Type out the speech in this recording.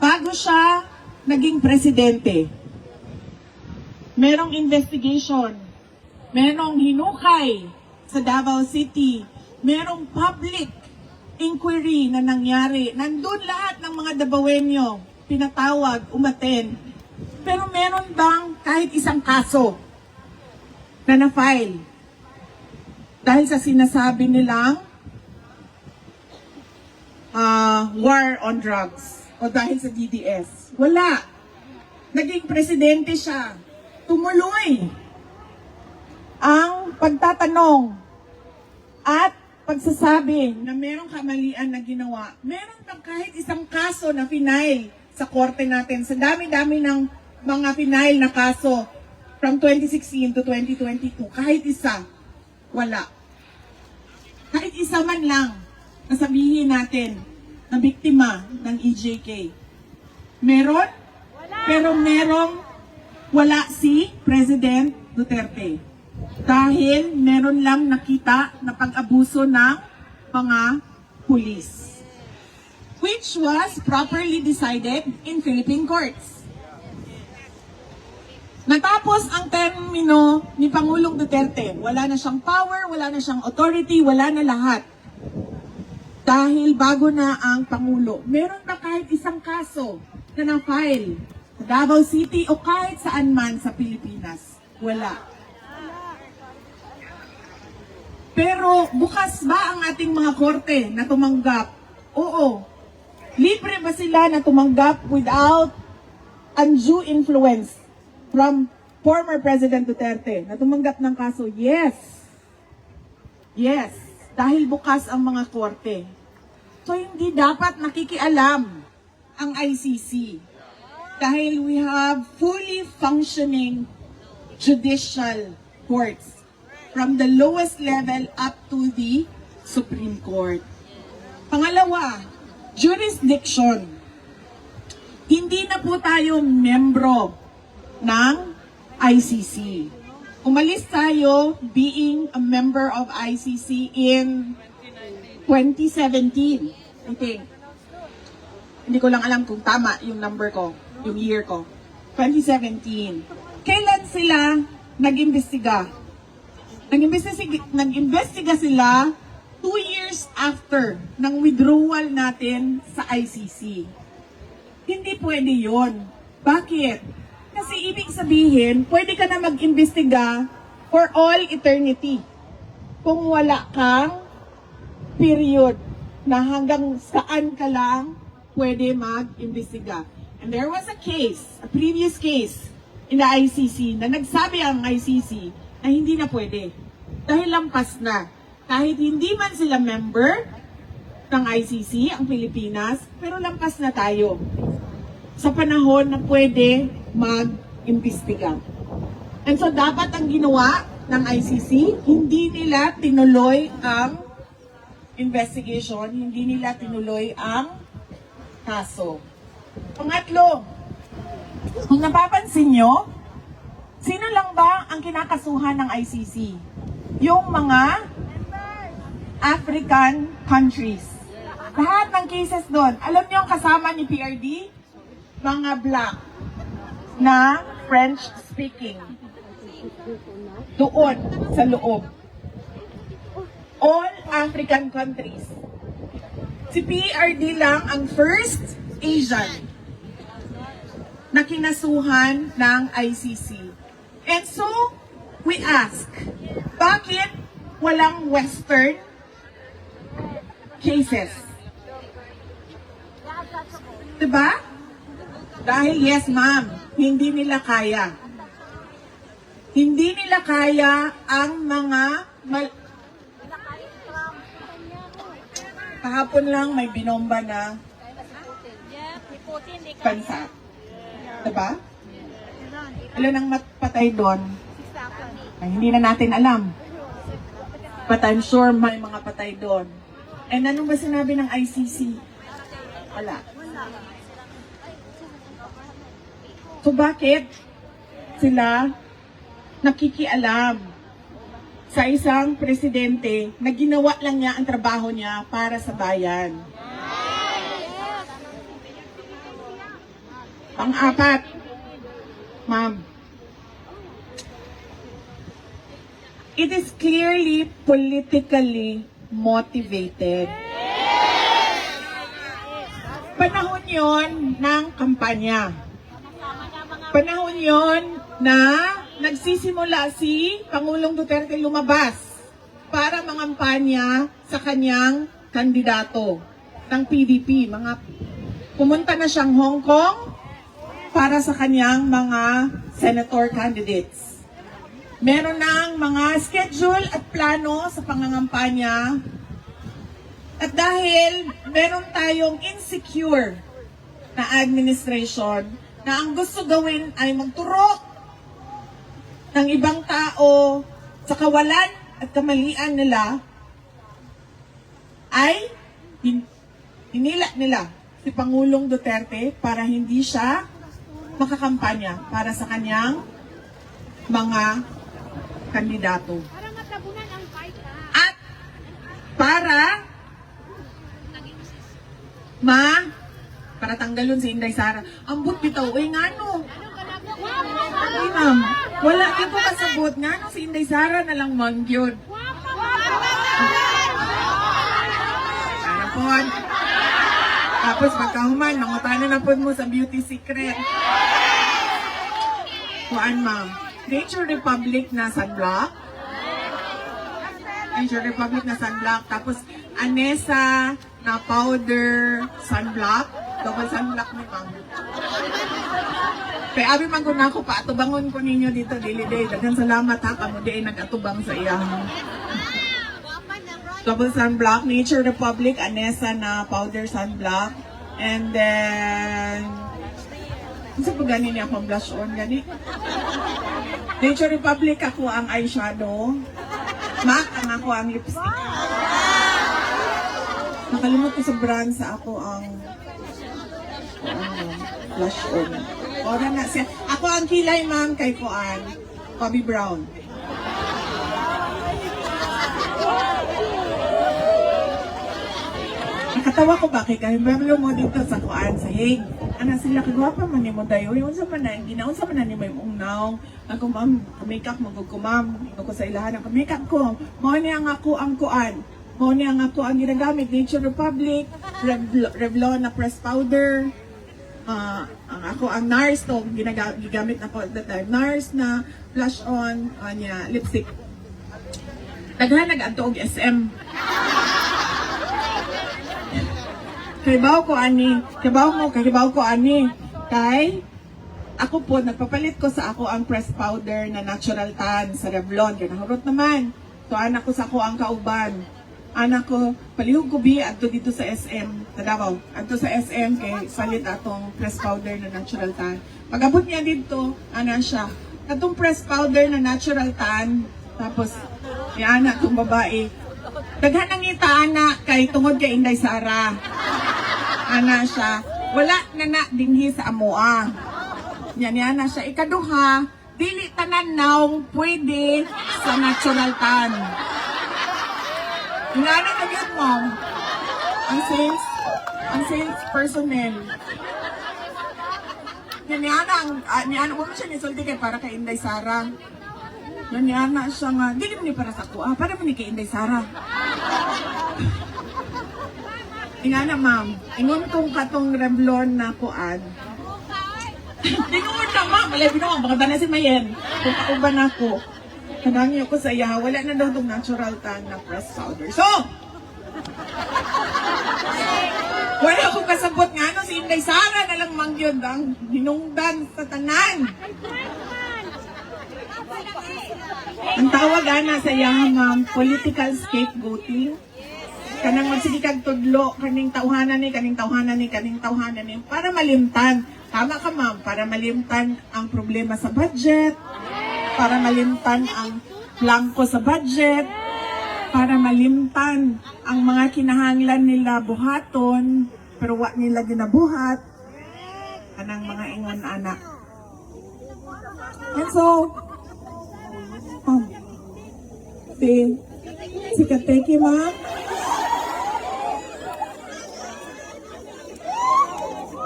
bago siya naging presidente, merong investigation, merong hinukay sa Davao City, merong public inquiry na nangyari. Nandun lahat ng mga Davaoenyo, pinatawag, umaten. Pero meron bang kahit isang kaso na na-file? Dahil sa sinasabi nilang ah, war on drugs o dahil sa DDS. Wala. Naging presidente siya. Tumuloy ang pagtatanong at pagsasabi na merong kamalian na ginawa. Meron bang kahit isang kaso na final sa korte natin sa dami-dami ng mga final na kaso from 2016 to 2022? Kahit isa. Wala. Kahit isa man lang na sabihin natin na biktima ng EJK. Meron? Pero merong wala si President Duterte. Dahil meron lang nakita na pag-abuso ng mga pulis. Which was properly decided in Philippine courts. Natapos ang termino ni Pangulong Duterte. Wala na siyang power, wala na siyang authority, wala na lahat. Dahil bago na ang Pangulo, meron ba kahit isang kaso na na-file sa Davao City o kahit saan man sa Pilipinas? Wala. Pero bukas ba ang ating mga korte na tumanggap? Oo. Libre ba sila na tumanggap without undue influence from former President Duterte na tumanggap ng kaso? Yes. Yes. Dahil bukas ang mga korte. So hindi dapat nakikialam ang ICC. Dahil we have fully functioning judicial courts from the lowest level up to the Supreme Court. Pangalawa, jurisdiction. Hindi na po tayo membro ng ICC. Umalis tayo being a member of ICC in 2017, I think. Hindi ko lang alam kung tama yung number ko, yung year ko. 2017. Kailan sila nag-imbestiga? Nag-imbestiga, nag-imbestiga sila two years after ng withdrawal natin sa ICC. Hindi pwede yon. Bakit? Kasi ibig sabihin, pwede ka na mag-imbestiga for all eternity. Kung wala kang period na hanggang saan ka lang pwede mag-imbestiga. And there was a case, a previous case in the ICC na nagsabi ang ICC na hindi na pwede. Dahil lampas na. Kahit hindi man sila member ng ICC, ang Pilipinas, pero lampas na tayo sa panahon na pwede mag-imbestiga. And so dapat ang ginawa ng ICC, hindi nila tinuloy ang investigation, hindi nila tinuloy ang kaso. Pangatlo, kung napapansin nyo, sino lang ba ang kinakasuhan ng ICC? Yung mga African countries. Lahat ng cases doon. Alam niyo ang kasama ni PRD? Mga black na French speaking. Doon sa loob. All African countries. Si PRD lang ang first Asian na kinasuhan ng ICC. And so, we ask, bakit walang Western cases? Diba? Dahil yes, ma'am, hindi nila kaya. Hindi nila kaya ang mga mal- Kahapon lang may binomba na bansa. Diba? Ilan ang matpatay doon? Ay, hindi na natin alam. But I'm sure may mga patay doon. And ano ba sinabi ng ICC? Wala. So bakit sila nakikialam sa isang presidente na ginawa lang niya ang trabaho niya para sa bayan? Pang-apat, ma'am. It is clearly politically motivated. Panahon yon ng kampanya. Panahon yon na nagsisimula si Pangulong Duterte lumabas para mangampanya sa kanyang kandidato ng PDP. Mga pumunta na siyang Hong Kong para sa kanyang mga senator candidates. Meron ng mga schedule at plano sa pangangampanya at dahil meron tayong insecure na administration na ang gusto gawin ay magturo ng ibang tao sa kawalan at kamalian nila ay hin- hinila nila si Pangulong Duterte para hindi siya makakampanya para sa kanyang mga kandidato. At para ma para tanggalon si Inday Sara. Ambot bitaw, uy nga no. Uy ma'am, wala ito kasabot nga no si Inday Sara na lang man yun. Sana po. Tapos pagkahuman, mangutana na po mo sa beauty secret. Kuan ma'am, Nature Republic na sunblock. Nature Republic na sunblock. Tapos Anessa na powder sunblock. Double sunblock ni ma'am. Kaya abi man ko na ako pa, atubangon ko ninyo dito, dili day. Daghang salamat ha, kamo di ay nag-atubang sa iya. Double sunblock, Nature Republic, Anessa na powder sunblock. And then, sa gani niya pang blush on gani? Nature Republic ako ang eyeshadow. MAC ang ako ang lipstick. Nakalimot ko sa brand sa ako ang ano, blush on. Ora na siya. Ako ang kilay ma'am kay Kuan. Bobby Brown. Nakatawa ko ba kay Kahimberlo mo dito sa Kuan sa Hague. Ana sila kagwapa man ni mo dayo. Yung sa man na, ginaon sa man ni may ungnaw. Ako ma'am, makeup mo ko ma'am. Ino ko sa ilahan ang makeup ko. Mo ni ang ako ang Kuan. Mo ni ang ako ang ginagamit Nature Republic, Revlon na press powder. Ang ako ang NARS to ginaga- gigamit na ko at that time. NARS na blush on anya lipstick. Daghan nag-adto og SM. Kaibaw ko ani, kaibaw mo, kaibaw ko ani. Kay ako po nagpapalit ko sa ako ang press powder na natural tan sa Revlon. Kaya nahurot naman. So anak ko sa ako ang kauban. Anak ko, palihog ko bi adto dito sa SM, sa Davao. Adto sa SM kay palit atong press powder na natural tan. Pag-abot niya dito, ana siya. Katong press powder na natural tan, tapos ni anak kong babae. Daghan ang ngita anak kay tungod kay Inday Sara ana siya, wala na na dinhi sa amoa. Yan yan na siya. Ikaduha, dili tanan naong pwede sa natural tan. Nga na na yun, mom. Ang sales, ang sales personnel. Yan yan ang, uh, yan, huwag mo siya nisulti kay para kay Inday Sara. Yan yan na siya nga, dili mo ni para sa kuha, para mo ni kay Inday Sara. Nga na, ma'am. Ingon kong katong Revlon na kuan. Tinungod na, ma'am. Wala, binuang. Baka ba na si Mayen? Kung kauban ako. Kanangyo ko sa iya. Wala na daw itong natural tan na press powder. So! Wala akong kasabot nga no, si Inday Sara na lang mangyod ang hinungdan sa tanan. Ang tawag ana sa iya, ma'am, political scapegoating kanang magsige kag tudlo kaning tawhanan ni kaning tawhanan ni kaning tawhanan ni para malimtan tama ka ma'am para malimtan ang problema sa budget para malimtan ang blanco sa budget para malimtan ang mga kinahanglan nila buhaton pero wa nila ginabuhat. Kanang mga ingon anak and so um, si si Kateki ma'am